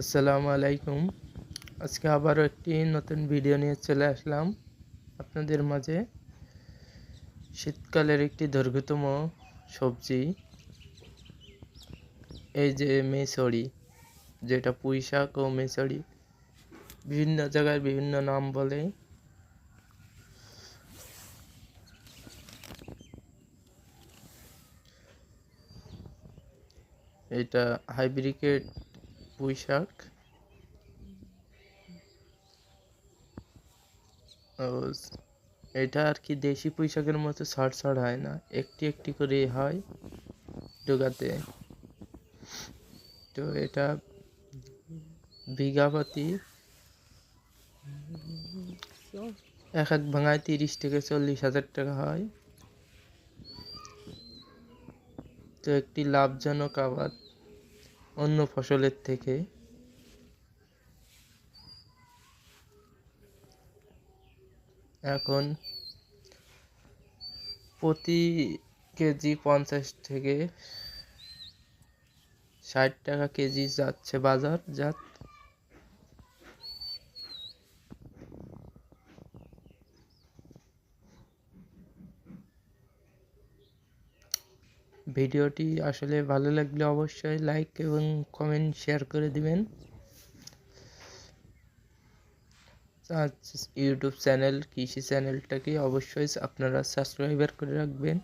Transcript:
আসসালামু আলাইকুম। আজকে আবারও একটি নতুন ভিডিও নিয়ে চলে আসলাম আপনাদের মাঝে। শীতকালের একটি দৈর্ঘ্যতম সবজি। এই যে মেসরি যেটা পুঁই শাক ও মেসড়ি, বিভিন্ন জায়গায় বিভিন্ন নাম বলে। এটা হাইব্রিকেট ও এটা আর কি দেশি পুঁই মতো ছাড় ছাড় হয় না। একটি একটি করে হয় ডোগাতে তো এটা বিঘা প্রতি এক এক ভাঙায় তিরিশ থেকে চল্লিশ হাজার টাকা হয়। তো একটি লাভজনক আবাদ। অন্য ফসলের থেকে। এখন প্রতি কেজি পঞ্চাশ থেকে ষাট টাকা কেজি যাচ্ছে বাজার জাত ভিডিওটি আসলে ভালো লাগলে অবশ্যই লাইক এবং কমেন্ট শেয়ার করে দিবেন। ইউটিউব চ্যানেল কৃষি চ্যানেলটাকে অবশ্যই আপনারা সাবস্ক্রাইবার করে রাখবেন।